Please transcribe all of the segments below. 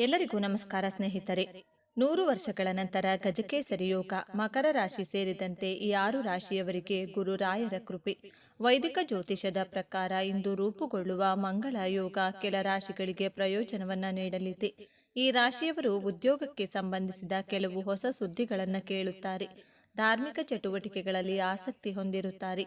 ಎಲ್ಲರಿಗೂ ನಮಸ್ಕಾರ ಸ್ನೇಹಿತರೆ. ನೂರು ವರ್ಷಗಳ ನಂತರ ಗಜಕೇಸರಿ ಯೋಗ ಮಕರ ರಾಶಿ ಸೇರಿದಂತೆ ಈ ಆರು ರಾಶಿಯವರಿಗೆ ಗುರು ರಾಯರ ಕೃಪೆ. ವೈದಿಕ ಜ್ಯೋತಿಷದ ಪ್ರಕಾರ ಇಂದು ರೂಪುಗೊಳ್ಳುವ ಮಂಗಳ ಯೋಗ ಕೆಲ ರಾಶಿಗಳಿಗೆ ಪ್ರಯೋಜನವನ್ನ ನೀಡಲಿದೆ. ಈ ರಾಶಿಯವರು ಉದ್ಯೋಗಕ್ಕೆ ಸಂಬಂಧಿಸಿದ ಕೆಲವು ಹೊಸ ಸುದ್ದಿಗಳನ್ನು ಕೇಳುತ್ತಾರೆ. ಧಾರ್ಮಿಕ ಚಟುವಟಿಕೆಗಳಲ್ಲಿ ಆಸಕ್ತಿ ಹೊಂದಿರುತ್ತಾರೆ.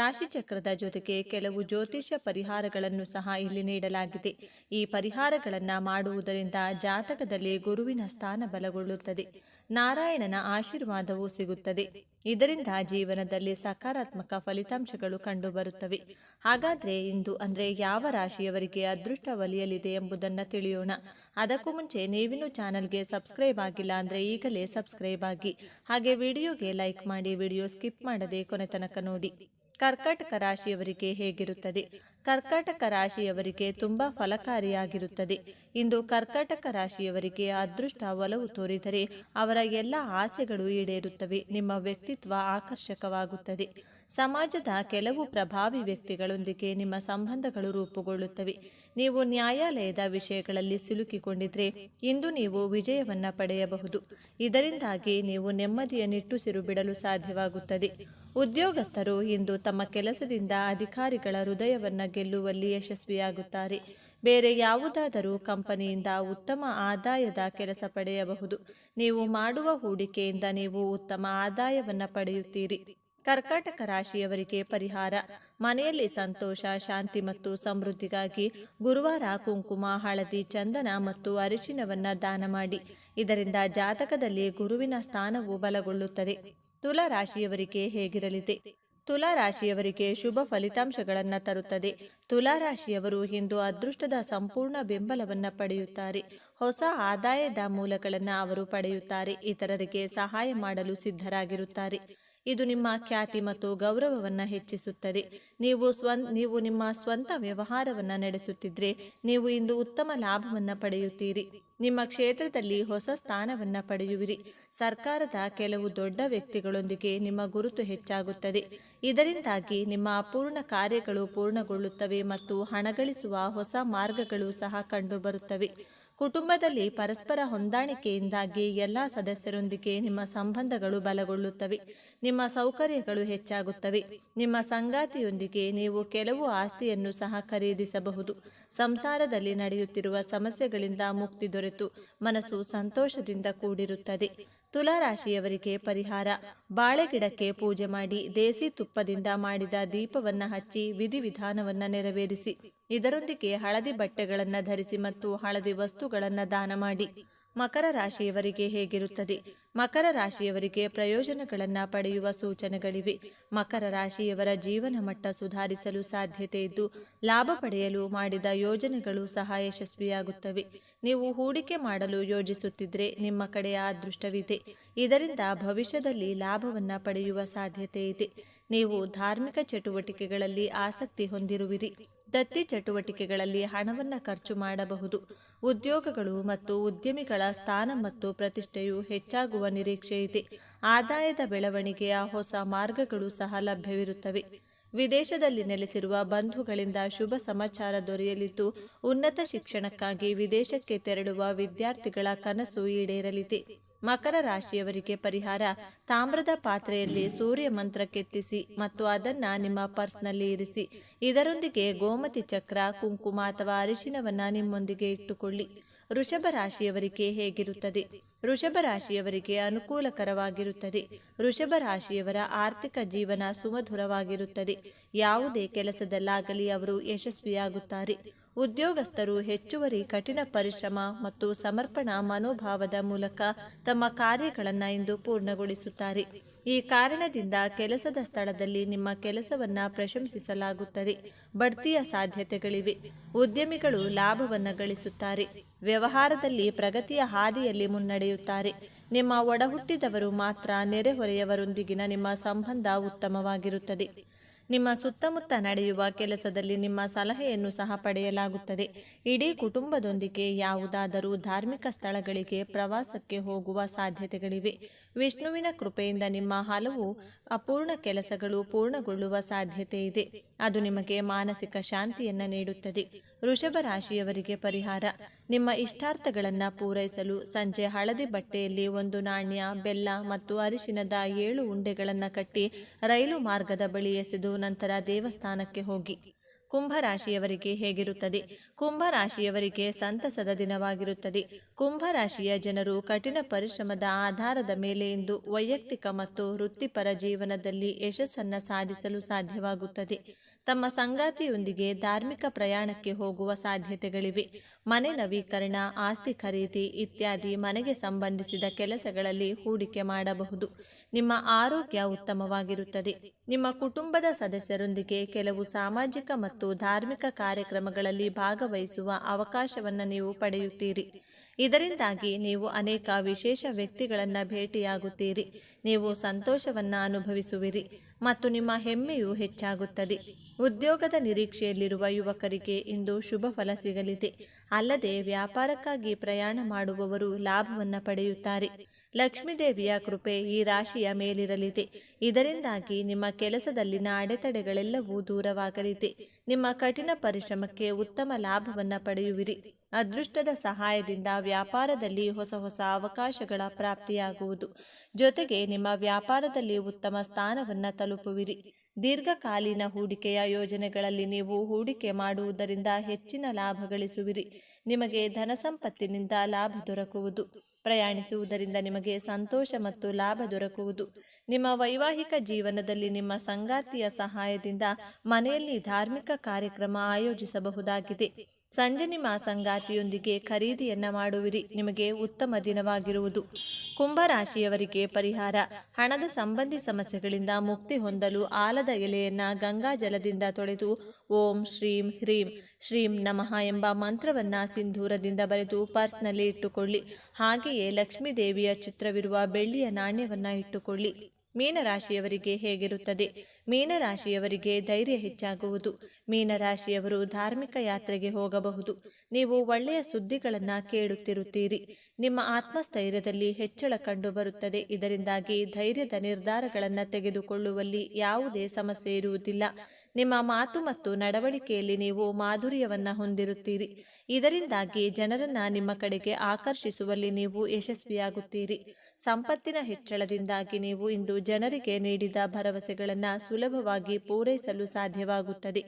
ರಾಶಿ ಚಕ್ರದ ಜೊತೆಗೆ ಕೆಲವು ಜ್ಯೋತಿಷ್ಯ ಪರಿಹಾರಗಳನ್ನು ಸಹ ಇಲ್ಲಿ ನೀಡಲಾಗಿದೆ. ಈ ಪರಿಹಾರಗಳನ್ನು ಮಾಡುವುದರಿಂದ ಜಾತಕದಲ್ಲಿ ಗುರುವಿನ ಸ್ಥಾನ ಬಲಗೊಳ್ಳುತ್ತದೆ. ನಾರಾಯಣನ ಆಶೀರ್ವಾದವೂ ಸಿಗುತ್ತದೆ. ಇದರಿಂದ ಜೀವನದಲ್ಲಿ ಸಕಾರಾತ್ಮಕ ಫಲಿತಾಂಶಗಳು ಕಂಡುಬರುತ್ತವೆ. ಹಾಗಾದ್ರೆ ಇಂದು ಅಂದ್ರೆ ಯಾವ ರಾಶಿಯವರಿಗೆ ಅದೃಷ್ಟ ಒಲಿಯಲಿದೆ ಎಂಬುದನ್ನು ತಿಳಿಯೋಣ. ಅದಕ್ಕೂ ಮುಂಚೆ ನೀವಿನ್ನೂ ಚಾನಲ್ಗೆ ಸಬ್ಸ್ಕ್ರೈಬ್ ಆಗಿಲ್ಲ ಅಂದ್ರೆ ಈಗಲೇ ಸಬ್ಸ್ಕ್ರೈಬ್ ಆಗಿ. ಹಾಗೆ ವಿಡಿಯೋಗೆ ಲೈಕ್ ಮಾಡಿ ವಿಡಿಯೋ ಸ್ಕಿಪ್ ಮಾಡದೆ ಕೊನೆ ತನಕ ನೋಡಿ. ಕರ್ಕಾಟಕ ರಾಶಿಯವರಿಗೆ ಹೇಗಿರುತ್ತದೆ? ಕರ್ಕಟಕ ರಾಶಿಯವರಿಗೆ ತುಂಬಾ ಫಲಕಾರಿಯಾಗಿರುತ್ತದೆ. ಇಂದು ಕರ್ಕಟಕ ರಾಶಿಯವರಿಗೆ ಅದೃಷ್ಟ ಒಲವು ತೋರಿದರೆ ಅವರ ಎಲ್ಲ ಆಸೆಗಳು ಈಡೇರುತ್ತವೆ. ನಿಮ್ಮ ವ್ಯಕ್ತಿತ್ವ ಆಕರ್ಷಕವಾಗುತ್ತದೆ. ಸಮಾಜದ ಕೆಲವು ಪ್ರಭಾವಿ ವ್ಯಕ್ತಿಗಳೊಂದಿಗೆ ನಿಮ್ಮ ಸಂಬಂಧಗಳು ರೂಪುಗೊಳ್ಳುತ್ತವೆ. ನೀವು ನ್ಯಾಯಾಲಯದ ವಿಷಯಗಳಲ್ಲಿ ಸಿಲುಕಿಕೊಂಡಿದ್ರೆ ಇಂದು ನೀವು ವಿಜಯವನ್ನ ಪಡೆಯಬಹುದು. ಇದರಿಂದಾಗಿ ನೀವು ನೆಮ್ಮದಿಯ ನಿಟ್ಟುಸಿರು ಬಿಡಲು ಸಾಧ್ಯವಾಗುತ್ತದೆ. ಉದ್ಯೋಗಸ್ಥರು ಇಂದು ತಮ್ಮ ಕೆಲಸದಿಂದ ಅಧಿಕಾರಿಗಳ ಹೃದಯವನ್ನ ಗೆಲ್ಲುವಲ್ಲಿ ಯಶಸ್ವಿಯಾಗುತ್ತಾರೆ. ಬೇರೆ ಯಾವುದಾದರೂ ಕಂಪನಿಯಿಂದ ಉತ್ತಮ ಆದಾಯದ ಕೆಲಸ ಪಡೆಯಬಹುದು. ನೀವು ಮಾಡುವ ಹೂಡಿಕೆಯಿಂದ ನೀವು ಉತ್ತಮ ಆದಾಯವನ್ನ ಪಡೆಯುತ್ತೀರಿ. ಕರ್ಕಾಟಕ ರಾಶಿಯವರಿಗೆ ಪರಿಹಾರ. ಮನೆಯಲ್ಲಿ ಸಂತೋಷ, ಶಾಂತಿ ಮತ್ತು ಸಮೃದ್ಧಿಗಾಗಿ ಗುರುವಾರ ಕುಂಕುಮ, ಹಳದಿ ಚಂದನ ಮತ್ತು ಅರಿಶಿನವನ್ನ ದಾನ ಮಾಡಿ. ಇದರಿಂದ ಜಾತಕದಲ್ಲಿ ಗುರುವಿನ ಸ್ಥಾನವು ಬಲಗೊಳ್ಳುತ್ತದೆ. ತುಲಾ ರಾಶಿಯವರಿಗೆ ಹೇಗಿರಲಿದೆ? ತುಲಾ ರಾಶಿಯವರಿಗೆ ಶುಭ ಫಲಿತಾಂಶಗಳನ್ನು ತರುತ್ತದೆ. ತುಲಾ ರಾಶಿಯವರು ಇಂದು ಅದೃಷ್ಟದ ಸಂಪೂರ್ಣ ಬೆಂಬಲವನ್ನು ಪಡೆಯುತ್ತಾರೆ. ಹೊಸ ಆದಾಯದ ಮೂಲಗಳನ್ನು ಅವರು ಪಡೆಯುತ್ತಾರೆ. ಇತರರಿಗೆ ಸಹಾಯ ಮಾಡಲು ಸಿದ್ಧರಾಗಿರುತ್ತಾರೆ. ಇದು ನಿಮ್ಮ ಖ್ಯಾತಿ ಮತ್ತು ಗೌರವವನ್ನು ಹೆಚ್ಚಿಸುತ್ತದೆ. ನೀವು ಸ್ವನ್, ನೀವು ನಿಮ್ಮ ಸ್ವಂತ ವ್ಯವಹಾರವನ್ನು ನಡೆಸುತ್ತಿದ್ದರೆ ನೀವು ಇಂದು ಉತ್ತಮ ಲಾಭವನ್ನು ಪಡೆಯುತ್ತೀರಿ. ನಿಮ್ಮ ಕ್ಷೇತ್ರದಲ್ಲಿ ಹೊಸ ಸ್ಥಾನವನ್ನು ಪಡೆಯುವಿರಿ. ಸರ್ಕಾರದ ಕೆಲವು ದೊಡ್ಡ ವ್ಯಕ್ತಿಗಳೊಂದಿಗೆ ನಿಮ್ಮ ಗುರುತು ಹೆಚ್ಚಾಗುತ್ತದೆ. ಇದರಿಂದಾಗಿ ನಿಮ್ಮ ಅಪೂರ್ಣ ಕಾರ್ಯಗಳು ಪೂರ್ಣಗೊಳ್ಳುತ್ತವೆ ಮತ್ತು ಹಣ ಗಳಿಸುವ ಹೊಸ ಮಾರ್ಗಗಳು ಸಹ ಕಂಡುಬರುತ್ತವೆ. ಕುಟುಂಬದಲ್ಲಿ ಪರಸ್ಪರ ಹೊಂದಾಣಿಕೆಯಿಂದಾಗಿ ಎಲ್ಲ ಸದಸ್ಯರೊಂದಿಗೆ ನಿಮ್ಮ ಸಂಬಂಧಗಳು ಬಲಗೊಳ್ಳುತ್ತವೆ. ನಿಮ್ಮ ಸೌಕರ್ಯಗಳು ಹೆಚ್ಚಾಗುತ್ತವೆ. ನಿಮ್ಮ ಸಂಗಾತಿಯೊಂದಿಗೆ ನೀವು ಕೆಲವು ಆಸ್ತಿಯನ್ನು ಸಹ ಖರೀದಿಸಬಹುದು. ಸಂಸಾರದಲ್ಲಿ ನಡೆಯುತ್ತಿರುವ ಸಮಸ್ಯೆಗಳಿಂದ ಮುಕ್ತಿ ದೊರೆತು. ಮನಸ್ಸು ಸಂತೋಷದಿಂದ ಕೂಡಿರುತ್ತದೆ. ತುಲಾ ರಾಶಿಯವರಿಗೆ ಪರಿಹಾರ. ಬಾಳೆಗಿಡಕ್ಕೆ ಪೂಜೆ ಮಾಡಿ ದೇಸಿ ತುಪ್ಪದಿಂದ ಮಾಡಿದ ದೀಪವನ್ನು ಹಚ್ಚಿ ವಿಧಿವಿಧಾನವನ್ನು ನೆರವೇರಿಸಿ. ಇದರೊಂದಿಗೆ ಹಳದಿ ಬಟ್ಟೆಗಳನ್ನು ಧರಿಸಿ ಮತ್ತು ಹಳದಿ ವಸ್ತುಗಳನ್ನು ದಾನ ಮಾಡಿ. ಮಕರ ರಾಶಿಯವರಿಗೆ ಹೇಗಿರುತ್ತದೆ? ಮಕರ ರಾಶಿಯವರಿಗೆ ಪ್ರಯೋಜನಗಳನ್ನು ಪಡೆಯುವ ಸೂಚನೆಗಳಿವೆ. ಮಕರ ರಾಶಿಯವರ ಜೀವನ ಮಟ್ಟ ಸುಧಾರಿಸಲು ಸಾಧ್ಯತೆ ಇದ್ದು, ಲಾಭ ಪಡೆಯಲು ಮಾಡಿದ ಯೋಜನೆಗಳು ಸಹ ಯಶಸ್ವಿಯಾಗುತ್ತವೆ. ನೀವು ಹೂಡಿಕೆ ಮಾಡಲು ಯೋಜಿಸುತ್ತಿದ್ದರೆ ನಿಮ್ಮ ಕಡೆಯ ಅದೃಷ್ಟವಿದೆ. ಇದರಿಂದ ಭವಿಷ್ಯದಲ್ಲಿ ಲಾಭವನ್ನ ಪಡೆಯುವ ಸಾಧ್ಯತೆ ಇದೆ. ನೀವು ಧಾರ್ಮಿಕ ಚಟುವಟಿಕೆಗಳಲ್ಲಿ ಆಸಕ್ತಿ ಹೊಂದಿರುವಿರಿ. ದತ್ತಿ ಚಟುವಟಿಕೆಗಳಲ್ಲಿ ಹಣವನ್ನು ಖರ್ಚು ಮಾಡಬಹುದು. ಉದ್ಯೋಗಗಳು ಮತ್ತು ಉದ್ಯಮಿಗಳ ಸ್ಥಾನ ಮತ್ತು ಪ್ರತಿಷ್ಠೆಯು ಹೆಚ್ಚಾಗುವ ನಿರೀಕ್ಷೆ ಇದೆ. ಆದಾಯದ ಬೆಳವಣಿಗೆಯ ಹೊಸ ಮಾರ್ಗಗಳು ಸಹ ಲಭ್ಯವಿರುತ್ತವೆ. ವಿದೇಶದಲ್ಲಿ ನೆಲೆಸಿರುವ ಬಂಧುಗಳಿಂದ ಶುಭ ಸಮಾಚಾರ ದೊರೆಯಲಿದ್ದು, ಉನ್ನತ ಶಿಕ್ಷಣಕ್ಕಾಗಿ ವಿದೇಶಕ್ಕೆ ತೆರಳುವ ವಿದ್ಯಾರ್ಥಿಗಳ ಕನಸು ಈಡೇರಲಿದೆ. ಮಕರ ರಾಶಿಯವರಿಗೆ ಪರಿಹಾರ. ತಾಮ್ರದ ಪಾತ್ರೆಯಲ್ಲಿ ಸೂರ್ಯ ಮಂತ್ರ ಕೆತ್ತಿಸಿ ಮತ್ತು ಅದನ್ನ ನಿಮ್ಮ ಪರ್ಸ್ನಲ್ಲಿ ಇರಿಸಿ. ಇದರೊಂದಿಗೆ ಗೋಮತಿ ಚಕ್ರ, ಕುಂಕುಮ ಅಥವಾ ಅರಿಶಿನವನ್ನು ನಿಮ್ಮೊಂದಿಗೆ ಇಟ್ಟುಕೊಳ್ಳಿ. ವೃಷಭ ರಾಶಿಯವರಿಗೆ ಹೇಗಿರುತ್ತದೆ? ವೃಷಭ ರಾಶಿಯವರಿಗೆ ಅನುಕೂಲಕರವಾಗಿರುತ್ತದೆ. ವೃಷಭ ರಾಶಿಯವರ ಆರ್ಥಿಕ ಜೀವನ ಸುಮಧುರವಾಗಿರುತ್ತದೆ. ಯಾವುದೇ ಕೆಲಸದಲ್ಲಾಗಲಿ ಅವರು ಯಶಸ್ವಿಯಾಗುತ್ತಾರೆ. ಉದ್ಯೋಗಸ್ಥರು ಹೆಚ್ಚುವರಿ ಕಠಿಣ ಪರಿಶ್ರಮ ಮತ್ತು ಸಮರ್ಪಣಾ ಮನೋಭಾವದ ಮೂಲಕ ತಮ್ಮ ಕಾರ್ಯಗಳನ್ನು ಇಂದು ಪೂರ್ಣಗೊಳಿಸುತ್ತಾರೆ. ಈ ಕಾರಣದಿಂದ ಕೆಲಸದ ಸ್ಥಳದಲ್ಲಿ ನಿಮ್ಮ ಕೆಲಸವನ್ನು ಪ್ರಶಂಸಿಸಲಾಗುತ್ತದೆ. ಬಡ್ತಿಯ ಸಾಧ್ಯತೆಗಳಿವೆ. ಉದ್ಯಮಿಗಳು ಲಾಭವನ್ನು ಗಳಿಸುತ್ತಾರೆ. ವ್ಯವಹಾರದಲ್ಲಿ ಪ್ರಗತಿಯ ಹಾದಿಯಲ್ಲಿ ಮುನ್ನಡೆಯುತ್ತಾರೆ. ನಿಮ್ಮ ಒಡಹುಟ್ಟಿದವರು ಮಾತ್ರ ನೆರೆಹೊರೆಯವರೊಂದಿಗಿನ ನಿಮ್ಮ ಸಂಬಂಧ ಉತ್ತಮವಾಗಿರುತ್ತದೆ. ನಿಮ್ಮ ಸುತ್ತಮುತ್ತ ನಡೆಯುವ ಕೆಲಸದಲ್ಲಿ ನಿಮ್ಮ ಸಲಹೆಯನ್ನು ಸಹ ಪಡೆಯಲಾಗುತ್ತದೆ. ಇಡೀ ಕುಟುಂಬದೊಂದಿಗೆ ಯಾವುದಾದರೂ ಧಾರ್ಮಿಕ ಸ್ಥಳಗಳಿಗೆ ಪ್ರವಾಸಕ್ಕೆ ಹೋಗುವ ಸಾಧ್ಯತೆಗಳಿವೆ. ವಿಷ್ಣುವಿನ ಕೃಪೆಯಿಂದ ನಿಮ್ಮ ಹಲವು ಅಪೂರ್ಣ ಕೆಲಸಗಳು ಪೂರ್ಣಗೊಳ್ಳುವ ಸಾಧ್ಯತೆ ಇದೆ. ಅದು ನಿಮಗೆ ಮಾನಸಿಕ ಶಾಂತಿಯನ್ನು ನೀಡುತ್ತದೆ. ವೃಷಭ ರಾಶಿಯವರಿಗೆ ಪರಿಹಾರ. ನಿಮ್ಮ ಇಷ್ಟಾರ್ಥಗಳನ್ನು ಪೂರೈಸಲು ಸಂಜೆ ಹಳದಿ ಬಟ್ಟೆಯಲ್ಲಿ ಒಂದು ನಾಣ್ಯ, ಬೆಲ್ಲ ಮತ್ತು ಅರಿಶಿನದ ಏಳು ಉಂಡೆಗಳನ್ನು ಕಟ್ಟಿ ರೈಲು ಮಾರ್ಗದ ಬಳಿ ಎಸೆದು ನಂತರ ದೇವಸ್ಥಾನಕ್ಕೆ ಹೋಗಿ. ಕುಂಭರಾಶಿಯವರಿಗೆ ಹೇಗಿರುತ್ತದೆ? ಕುಂಭರಾಶಿಯವರಿಗೆ ಸಂತಸದ ದಿನವಾಗಿರುತ್ತದೆ. ಕುಂಭರಾಶಿಯ ಜನರು ಕಠಿಣ ಪರಿಶ್ರಮದ ಆಧಾರದ ಮೇಲೆ ಇಂದು ವೈಯಕ್ತಿಕ ಮತ್ತು ವೃತ್ತಿಪರ ಜೀವನದಲ್ಲಿ ಯಶಸ್ಸನ್ನು ಸಾಧಿಸಲು ಸಾಧ್ಯವಾಗುತ್ತದೆ. ತಮ್ಮ ಸಂಗಾತಿಯೊಂದಿಗೆ ಧಾರ್ಮಿಕ ಪ್ರಯಾಣಕ್ಕೆ ಹೋಗುವ ಸಾಧ್ಯತೆಗಳಿವೆ. ಮನೆ ನವೀಕರಣ, ಆಸ್ತಿ ಖರೀದಿ ಇತ್ಯಾದಿ ಮನೆಗೆ ಸಂಬಂಧಿಸಿದ ಕೆಲಸಗಳಲ್ಲಿ ಹೂಡಿಕೆ ಮಾಡಬಹುದು. ನಿಮ್ಮ ಆರೋಗ್ಯ ಉತ್ತಮವಾಗಿರುತ್ತದೆ. ನಿಮ್ಮ ಕುಟುಂಬದ ಸದಸ್ಯರೊಂದಿಗೆ ಕೆಲವು ಸಾಮಾಜಿಕ ಮತ್ತು ಧಾರ್ಮಿಕ ಕಾರ್ಯಕ್ರಮಗಳಲ್ಲಿ ಭಾಗವಹಿಸುವ ಅವಕಾಶವನ್ನು ನೀವು ಪಡೆಯುತ್ತೀರಿ. ಇದರಿಂದಾಗಿ ನೀವು ಅನೇಕ ವಿಶೇಷ ವ್ಯಕ್ತಿಗಳನ್ನು ಭೇಟಿಯಾಗುತ್ತೀರಿ. ನೀವು ಸಂತೋಷವನ್ನು ಅನುಭವಿಸುವಿರಿ ಮತ್ತು ನಿಮ್ಮ ಹೆಮ್ಮೆಯು ಹೆಚ್ಚಾಗುತ್ತದೆ. ಉದ್ಯೋಗದ ನಿರೀಕ್ಷೆಯಲ್ಲಿರುವ ಯುವಕರಿಗೆ ಇಂದು ಶುಭ ಫಲ ಸಿಗಲಿದೆ. ಅಲ್ಲದೆ ವ್ಯಾಪಾರಕ್ಕಾಗಿ ಪ್ರಯಾಣ ಮಾಡುವವರು ಲಾಭವನ್ನು ಪಡೆಯುತ್ತಾರೆ. ಲಕ್ಷ್ಮೀದೇವಿಯ ಕೃಪೆ ಈ ರಾಶಿಯ ಮೇಲಿರಲಿದೆ. ಇದರಿಂದಾಗಿ ನಿಮ್ಮ ಕೆಲಸದಲ್ಲಿನ ಅಡೆತಡೆಗಳೆಲ್ಲವೂ ದೂರವಾಗಲಿದೆ. ನಿಮ್ಮ ಕಠಿಣ ಪರಿಶ್ರಮಕ್ಕೆ ಉತ್ತಮ ಲಾಭವನ್ನು ಪಡೆಯುವಿರಿ. ಅದೃಷ್ಟದ ಸಹಾಯದಿಂದ ವ್ಯಾಪಾರದಲ್ಲಿ ಹೊಸ ಹೊಸ ಅವಕಾಶಗಳ ಪ್ರಾಪ್ತಿಯಾಗುವುದು. ಜೊತೆಗೆ ನಿಮ್ಮ ವ್ಯಾಪಾರದಲ್ಲಿ ಉತ್ತಮ ಸ್ಥಾನವನ್ನು ತಲುಪುವಿರಿ. ದೀರ್ಘಕಾಲೀನ ಹೂಡಿಕೆಯ ಯೋಜನೆಗಳಲ್ಲಿ ನೀವು ಹೂಡಿಕೆ ಮಾಡುವುದರಿಂದ ಹೆಚ್ಚಿನ ಲಾಭ ಗಳಿಸುವಿರಿ. ನಿಮಗೆ ಧನ ಸಂಪತ್ತಿನಿಂದ ಲಾಭ ದೊರಕುವುದು. ಪ್ರಯಾಣಿಸುವುದರಿಂದ ನಿಮಗೆ ಸಂತೋಷ ಮತ್ತು ಲಾಭ ದೊರಕುವುದು. ನಿಮ್ಮ ವೈವಾಹಿಕ ಜೀವನದಲ್ಲಿ ನಿಮ್ಮ ಸಂಗಾತಿಯ ಸಹಾಯದಿಂದ ಮನೆಯಲ್ಲಿ ಧಾರ್ಮಿಕ ಕಾರ್ಯಕ್ರಮ ಆಯೋಜಿಸಬಹುದಾಗಿದೆ. ಸಂಜೆ ನಿಮ್ಮ ಸಂಗಾತಿಯೊಂದಿಗೆ ಖರೀದಿಯನ್ನ ಮಾಡುವಿರಿ. ನಿಮಗೆ ಉತ್ತಮ ದಿನವಾಗಿರುವುದು. ಕುಂಭರಾಶಿಯವರಿಗೆ ಪರಿಹಾರ. ಹಣದ ಸಂಬಂಧಿ ಸಮಸ್ಯೆಗಳಿಂದ ಮುಕ್ತಿ ಹೊಂದಲು ಆಲದ ಎಲೆಯನ್ನ ಗಂಗಾ ಜಲದಿಂದ ತೊಳೆದು ಓಂ ಶ್ರೀಂ ಹ್ರೀಂ ಶ್ರೀಂ ನಮಃ ಎಂಬ ಮಂತ್ರವನ್ನ ಸಿಂಧೂರದಿಂದ ಬರೆದು ಪರ್ಸ್ನಲ್ಲಿ ಇಟ್ಟುಕೊಳ್ಳಿ. ಹಾಗೆಯೇ ಲಕ್ಷ್ಮೀ ದೇವಿಯ ಚಿತ್ರವಿರುವ ಬೆಳ್ಳಿಯ ನಾಣ್ಯವನ್ನ ಇಟ್ಟುಕೊಳ್ಳಿ. ಮೀನರಾಶಿಯವರಿಗೆ ಹೇಗಿರುತ್ತದೆ? ಮೀನರಾಶಿಯವರಿಗೆ ಧೈರ್ಯ ಹೆಚ್ಚಾಗುವುದು. ಮೀನರಾಶಿಯವರು ಧಾರ್ಮಿಕ ಯಾತ್ರೆಗೆ ಹೋಗಬಹುದು. ನೀವು ಒಳ್ಳೆಯ ಸುದ್ದಿಗಳನ್ನು ಕೇಳುತ್ತಿರುತ್ತೀರಿ. ನಿಮ್ಮ ಆತ್ಮಸ್ಥೈರ್ಯದಲ್ಲಿ ಹೆಚ್ಚಳ ಕಂಡುಬರುತ್ತದೆ. ಇದರಿಂದಾಗಿ ಧೈರ್ಯದ ನಿರ್ಧಾರಗಳನ್ನು ತೆಗೆದುಕೊಳ್ಳುವಲ್ಲಿ ಯಾವುದೇ ಸಮಸ್ಯೆ ಇರುವುದಿಲ್ಲ. ನಿಮ್ಮ ಮಾತು ಮತ್ತು ನಡವಳಿಕೆಯಲ್ಲಿ ನೀವು ಮಾಧುರ್ಯವನ್ನು ಹೊಂದಿರುತ್ತೀರಿ. ಇದರಿಂದಾಗಿ ಜನರನ್ನ ನಿಮ್ಮ ಕಡೆಗೆ ಆಕರ್ಷಿಸುವಲ್ಲಿ ನೀವು ಯಶಸ್ವಿಯಾಗುತ್ತೀರಿ. ಸಂಪತ್ತಿನ ಹೆಚ್ಚಳದಿಂದಾಗಿ ನೀವು ಇಂದು ಜನರಿಗೆ ನೀಡಿದ ಭರವಸೆಗಳನ್ನು ಸುಲಭವಾಗಿ ಪೂರೈಸಲು ಸಾಧ್ಯವಾಗುತ್ತದೆ.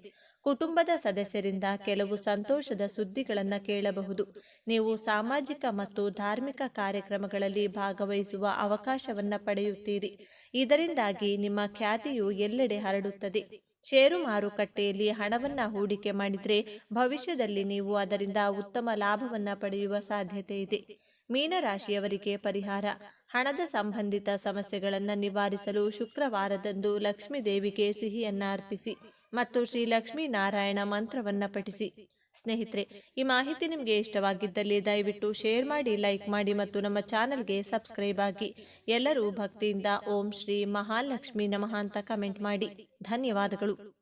ಕುಟುಂಬದ ಸದಸ್ಯರಿಂದ ಕೆಲವು ಸಂತೋಷದ ಸುದ್ದಿಗಳನ್ನು ಕೇಳಬಹುದು. ನೀವು ಸಾಮಾಜಿಕ ಮತ್ತು ಧಾರ್ಮಿಕ ಕಾರ್ಯಕ್ರಮಗಳಲ್ಲಿ ಭಾಗವಹಿಸುವ ಅವಕಾಶವನ್ನು ಪಡೆಯುತ್ತೀರಿ. ಇದರಿಂದಾಗಿ ನಿಮ್ಮ ಖ್ಯಾತಿಯು ಎಲ್ಲೆಡೆ ಹರಡುತ್ತದೆ. ಷೇರು ಮಾರುಕಟ್ಟೆಯಲ್ಲಿ ಹಣವನ್ನ ಹೂಡಿಕೆ ಮಾಡಿದರೆ ಭವಿಷ್ಯದಲ್ಲಿ ನೀವು ಅದರಿಂದ ಉತ್ತಮ ಲಾಭವನ್ನ ಪಡೆಯುವ ಸಾಧ್ಯತೆ ಇದೆ. ಮೀನರಾಶಿಯವರಿಗೆ ಪರಿಹಾರ. ಹಣದ ಸಂಬಂಧಿತ ಸಮಸ್ಯೆಗಳನ್ನು ನಿವಾರಿಸಲು ಶುಕ್ರವಾರದಂದು ಲಕ್ಷ್ಮೀ ದೇವಿಗೆ ಸಿಹಿಯನ್ನ ಅರ್ಪಿಸಿ ಮತ್ತು ಶ್ರೀ ಲಕ್ಷ್ಮೀ ನಾರಾಯಣ ಮಂತ್ರವನ್ನು ಪಠಿಸಿ. ಸ್ನೇಹಿತರೆ, ಈ ಮಾಹಿತಿ ನಿಮಗೆ ಇಷ್ಟವಾಗಿದ್ದಲ್ಲಿ ದಯವಿಟ್ಟು ಶೇರ್ ಮಾಡಿ, ಲೈಕ್ ಮಾಡಿ ಮತ್ತು ನಮ್ಮ ಚಾನಲ್ಗೆ ಸಬ್ಸ್ಕ್ರೈಬ್ ಆಗಿ. ಎಲ್ಲರೂ ಭಕ್ತಿಯಿಂದ ಓಂ ಶ್ರೀ ಮಹಾಲಕ್ಷ್ಮಿ ನಮಃ ಅಂತ ಕಮೆಂಟ್ ಮಾಡಿ. ಧನ್ಯವಾದಗಳು.